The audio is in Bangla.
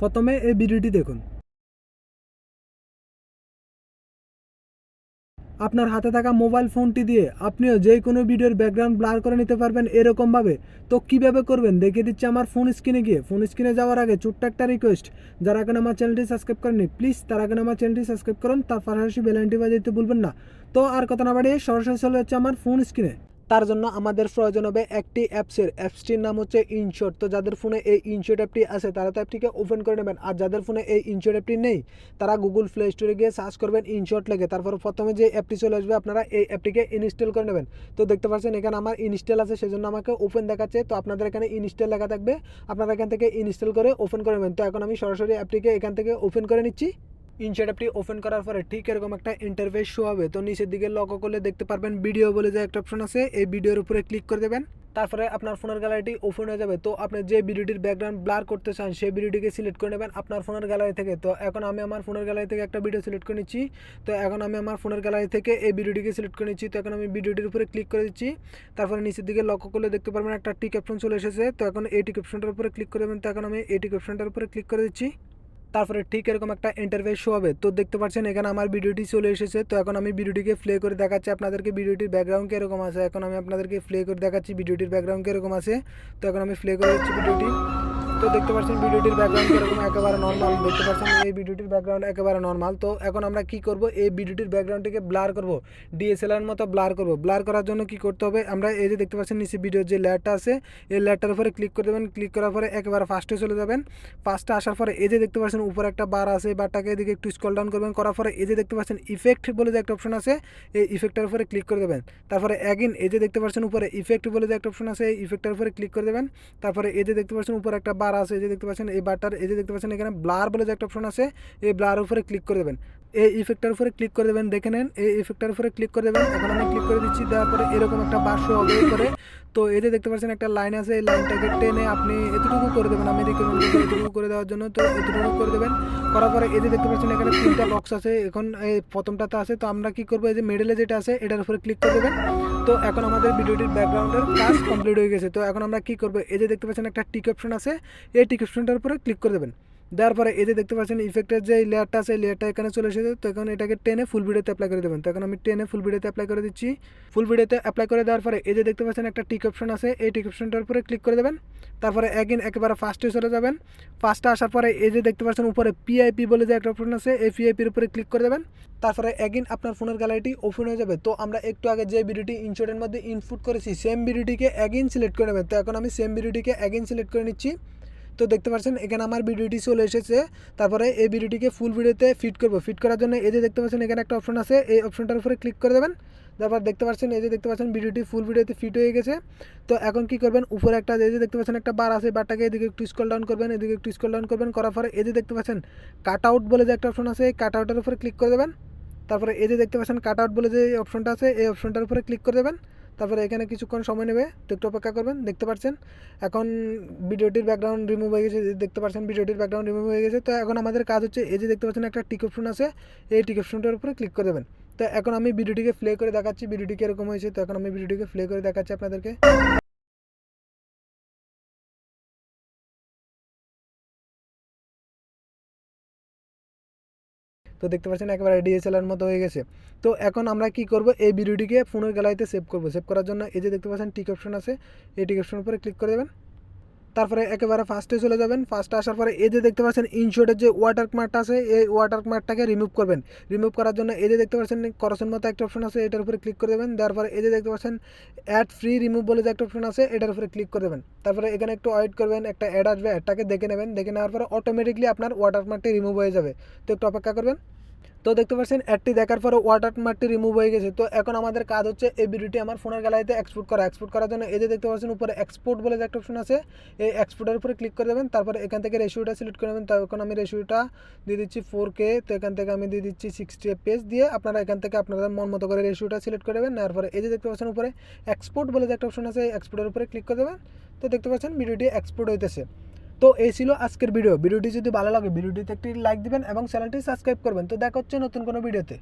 প্রথমে এই ভিডিওটি দেখুন। আপনার হাতে থাকা মোবাইল ফোনটি দিয়ে আপনিও যে কোনো ভিডিওর ব্যাকগ্রাউন্ড ব্লার করে নিতে পারবেন এরকমভাবে। তো কীভাবে করবেন? দেখিয়ে দিচ্ছি আমার ফোন স্ক্রিনে গিয়ে। ফোন স্ক্রিনে যাওয়ার আগে ছোট্ট একটা রিকোয়েস্ট যারা এখন আমার চ্যানেলটি সাবস্ক্রাইব করেনি প্লিজ তারা এখন আমার চ্যানেলটি সাবস্ক্রাইব করুন, তার পাশাপাশি বেলাইনটি বাজাইতে ভুলবেন না। তো আর কথা না বাড়িয়ে সরাসরি চলে যাচ্ছে আমার ফোন স্ক্রিনে। তার জন্য আমাদের প্রয়োজন হবে একটি অ্যাপসের। অ্যাপসটির নাম হচ্ছে ইনশট তো যাদের ফোনে এই ইনশট অ্যাপটি আছে, তারা তো অ্যাপটিকে ওপেন করে নেবেন। আর যাদের ফোনে এই ইনশট অ্যাপটি নেই, তারা গুগল প্লে স্টোরে গিয়ে সার্চ করবেন ইনশট লেগে। তারপর প্রথমে যে অ্যাপটি চলে আসবে, আপনারা এই অ্যাপটিকে ইনস্টল করে নেবেন। তো দেখতে পাচ্ছেন, এখানে আমার ইনস্টল আছে, সেজন্য আমাকে ওপেন দেখাচ্ছে। তো আপনাদের এখানে ইনস্টল লেখা থাকবে। আপনারা এখান থেকে ইনস্টল করে ওপেন করে নেবেন। তো এখন আমি সরাসরি অ্যাপটিকে এখান থেকে ওপেন করে নিচ্ছি। ইনশট অ্যাপটি ওপেন করার পরে ঠিক এরকম একটা ইন্টারফেস শো হবে। তো নিচের দিকে লক্ষ্য করলে দেখতে পারবেন ভিডিও বলে যে একটা অপশন আছে, এই ভিডিওর উপরে ক্লিক করে দেবেন। তারপরে আপনার ফোনের গ্যালারিটি ওপেন হয়ে যাবে। তো আপনি যে ভিডিওটির ব্যাকগ্রাউন্ড ব্লার করতে চান, সেই ভিডিওটিকে সিলেক্ট করে নেবেন আপনার ফোনের গ্যালারি থেকে। তো এখন আমি আমার ফোনের গ্যালারি থেকে একটা ভিডিও সিলেক্ট করে নিচ্ছি। তো এখন আমি আমার ফোনের গ্যালারি থেকে এই ভিডিওটিকে সিলেক্ট করে নিচ্ছি। তো এখন আমি ভিডিওটির উপরে ক্লিক করে দিচ্ছি। তারপরে নিচের দিকে লক্ষ্য করলে দেখতে পারবেন একটা টিক অপশন চলে এসেছে। তো এখন এই টিক অপশনটার উপরে ক্লিক করে দেবেন। তো এখন আমি এই টিক অপশনটার উপরে ক্লিক করে দিচ্ছি। তারপরে ঠিক এরকম একটা ইন্টারভেস শো হবে। তো দেখতে পাচ্ছেন, এখানে আমার ভিডিওটি চলে এসেছে। তো এখন আমি ভিডিওটিকে প্লে করে দেখাচ্ছি। আপনাদেরকে ভিডিওটির ব্যাকগ্রাউন্ড কীরকম আছে? এখন আমি আপনাদেরকে প্লে করে দেখাচ্ছি। ভিডিওটির ব্যাকগ্রাউন্ড কীরকম আছে? তো এখন আমি প্লে করে দিচ্ছি ভিডিওটি তো দেখতে পাচ্ছেন ভিডিওটির ব্যাকগ্রাউন্ড কীরকম? একেবারে নর্মাল দেখতে পাচ্ছেন এই ভিডিওটির ব্যাকগ্রাউন্ড একেবারে নর্মাল তো এখন আমরা কি করব? এই ভিডিওটির ব্যাকগ্রাউন্ডটিকে ব্লার করব। ডিএসএলআর মতো ব্লার করব। ব্লার করার জন্য কি করতে হবে? আমরা এই যে দেখতে পাচ্ছেন নিচে ভিডিওর যে লেয়ারটা আছে, এই লেয়ারটার উপরে ক্লিক করে দেবেন। ক্লিক করার পরে একেবারে ফার্স্টে চলে যাবেন। ফার্স্টে আসার পরে এই যে দেখতে পাচ্ছেন উপরে একটা বার আছে বারটাকে এদিকে একটু স্কল ডাউন করবেন। করার পরে এই যে দেখতে পাচ্ছেন ইফেক্ট বলে যে একটা অপশন আছে, এই ইফেক্টের উপরে ক্লিক করে দেবেন। তারপরে অ্যাগিন এই যে দেখতে পাচ্ছেন উপরে ইফেক্ট বলে যে একটা অপশন আছে, এই ইফেক্টের উপরে ক্লিক করে দেবেন। তারপরে এই যে দেখতে পাচ্ছেন উপরে একটা বার আছে, এই যে দেখতে পাচ্ছেন, এই বারটার এই যে দেখতে পাচ্ছেন এখানে ব্লার বলে যে একটা অপশন আছে, এই ব্লার উপরে ক্লিক করে দেবেন। এই ইফেক্টের উপরে ক্লিক করে দেবেন, দেখে নেন। এই ইফেক্টের উপরে ক্লিক করে দেবেন। এখন আমি ক্লিক করে দিচ্ছি, দেওয়ার পরে এরকম একটা বাক্স হবে করে। তো যে দেখতে পাচ্ছেন, একটা লাইন আছে, এই লাইনটাকে টেনে আপনি এতটুকু করে দেবেন। আমি রেকমেন্ড করব এতটুকু করে দেওয়ার জন্য তো এতটুকু করে দেবেন। করার পরে যে দেখতে পাচ্ছেন, এখানে তিনটা বক্স আছে। এখন এই প্রথমটাতে আছে, তো আমরা কি করব, এই যে মিডলে যেটা আছে, এটার উপরে ক্লিক করে দেবেন। তো এখন আমাদের ভিডিওটির ব্যাকগ্রাউন্ডের কাজ কমপ্লিট হয়ে গেছে। তো এখন আমরা কি করব, এই যে দেখতে পাচ্ছেন, একটা টিক অপশন আছে। এই টিক অপশনটার উপরে ক্লিক করে দেবেন। দেওয়ার পরে এই যে দেখতে পাচ্ছেন ইফেক্টের যে লেয়ারটা আছে লেয়ারটা এখানে চলে এসেছে, তো এখন এটাকে টেনে ফুল ভিডিওতে অ্যাপ্লাই করে দেবেন। তো এখন আমি টেনে ফুল ভিডিওতে অ্যাপ্লাই করে দিচ্ছি। ফুল ভিডিওতে অ্যাপ্লাই করে দেওয়ার পরে এই যে দেখতে পাচ্ছেন, একটা টিক অপশন আছে, এই টিক অপশনটার উপরে ক্লিক করে দেবেন। তারপরে একদিন একেবারে ফার্স্টে চলে যাবেন। ফার্স্টে আসার পরে এই যে দেখতে পাচ্ছেন, উপরে পিআইপি বলে যে একটা অপশন আছে, এই পিআইপির উপরে ক্লিক করে দেবেন। তারপরে একদিন আপনার ফোনের গ্যালারিটি ওপেন হয়ে যাবে। তো আমরা একটু আগে যে ভিডিওটি ইনশোরের মধ্যে ইনপুট করেছি সেম ভিডিওটিকে অ্যাগিন সিলেক্ট করে নেবেন। তো এখন আমি সেম ভিডিওটিকে অ্যাগিন সিলেক্ট করে নিচ্ছি। তো দেখতে পাচ্ছেন, এখানে আমার ভিডিওটি চলে এসেছে। তারপরে এই ভিডিওটিকে ফুল ভিডিওতে ফিট করব। ফিট করার জন্য এই যে দেখতে পাচ্ছেন, এখানে একটা অপশন আছে। এই অপশনটার উপরে ক্লিক করে দেবেন। তারপর দেখতে পাচ্ছেন, এই যে দেখতে পাচ্ছেন, ভিডিওটি ফুল ভিডিওতে ফিট হয়ে গেছে। তো এখন কি করবেন? উপরে একটা এই যে দেখতে পাচ্ছেন, একটা বার আছে। বারটাকে এদিকে একটু স্কল ডাউন করবেন, এদিকে একটু স্কল ডাউন করবেন। করার পরে এই যে দেখতে পাচ্ছেন কাট আউট বলে যে একটা অপশন আছে, এই কাট আউটের উপরে ক্লিক করে দেবেন। তারপরে এই যে দেখতে পাচ্ছেন কাট আউট বলে যে অপশনটা আছে, এই অপশনটার উপরে ক্লিক করে দেবেন। তারপরে এখানে কিছুক্ষণ সময় নেবে তো একটু অপেক্ষা করবেন, দেখতে পাচ্ছেন এখন ভিডিওটির ব্যাকগ্রাউন্ড রিমুভ হয়ে গেছে দেখতে পাচ্ছেন ভিডিওটির ব্যাকগ্রাউন্ড রিমুভ হয়ে গেছে। তো এখন আমাদের কাজ হচ্ছে, এই যে দেখতে পাচ্ছেন একটা টিক অপশন আছে, এই টিক অপশনটার উপরে ক্লিক করে দেবেন। তো এখন আমি ভিডিওটিকে প্লে করে দেখাচ্ছি, ভিডিওটি কীরকম হয়েছে, তো এখন আমি ভিডিওটিকে প্লে করে দেখাচ্ছি আপনাদেরকে। তো দেখতে পাচ্ছেন একেবারে ডিএসএলআর মতো হয়ে গেছে। তো এখন আমরা কি করব? এই ভিডিওটিকে ফোনের গ্যালারিতে সেভ করব। সেভ করার জন্য এই যে দেখতে পাচ্ছেন টিক অপশন আছে। এই টিক অপশন উপরে ক্লিক করে দেবেন। তারপরে একেবারে ফার্স্টে চলে যাবেন। ফার্স্টে আসার পরে এই যে দেখতে পাচ্ছেন ইনশোর্টের যে ওয়াটার মার্কটা আছে, এই ওয়াটার মার্কটাকে রিমুভ করবেন। রিমুভ করার জন্য এই যে দেখতে পাচ্ছেন করসেন মতো একটা অপশন আছে, এটার উপরে ক্লিক করে দেবেন। তারপরে পরে এই যে দেখতে পাচ্ছেন অ্যাড ফ্রি রিমুভ বলে যে একটা অপশন আছে, এটার উপরে ক্লিক করে দেবেন। তারপরে এখানে একটু ওয়েট করবেন, একটা অ্যাড আসবে অ্যাডটাকে দেখে নেবেন। দেখে নেওয়ার পরে অটোমেটিকলি আপনার ওয়াটার মার্কটি রিমুভ হয়ে যাবে। তো একটু অপেক্ষা করবেন। তো দেখতে পাচ্ছেন অ্যাডটি দেখার পরে ওয়াটার মার্কটি রিমুভ হয়ে গেছে। তো এখন আমাদের কাজ হচ্ছে এই ভিডিওটি আমার ফোনের গ্যালারিতে এক্সপোর্ট করা। এক্সপোর্ট করার জন্য এই যে দেখতে পাচ্ছেন, উপরে এক্সপোর্ট বলে যে একটা অপশন আছে, এই এক্সপোর্টের উপরে ক্লিক করে দেবেন, তারপরে এখান থেকে রেশিওটা সিলেক্ট করে নেবেন। তখন আমি রেশিওটা দিয়ে দিচ্ছি ফোর কে তো এখান থেকে আমি দিয়ে দিচ্ছি সিক্সটি পেজ দিয়ে আপনারা এখান থেকে আপনাদের মন মতো করে রেশিওটা সিলেক্ট করে দেবেন তারপরে পরে এই যে দেখতে পাচ্ছেন, উপরে এক্সপোর্ট বলে যে একটা অপশন আছে এক্সপোর্টের উপরে ক্লিক করে দেবেন। তো দেখতে পাচ্ছেন, ভিডিওটি এক্সপোর্ট হইতেছে। তো এই ছিল আজকের ভিডিও ভিডিওটি যদি ভালো লাগে, ভিডিওটিতে একটি লাইক দিবেন এবং চ্যানেলটি সাবস্ক্রাইব করবেন। তো দেখা হচ্ছে নতুন কোনো ভিডিওতে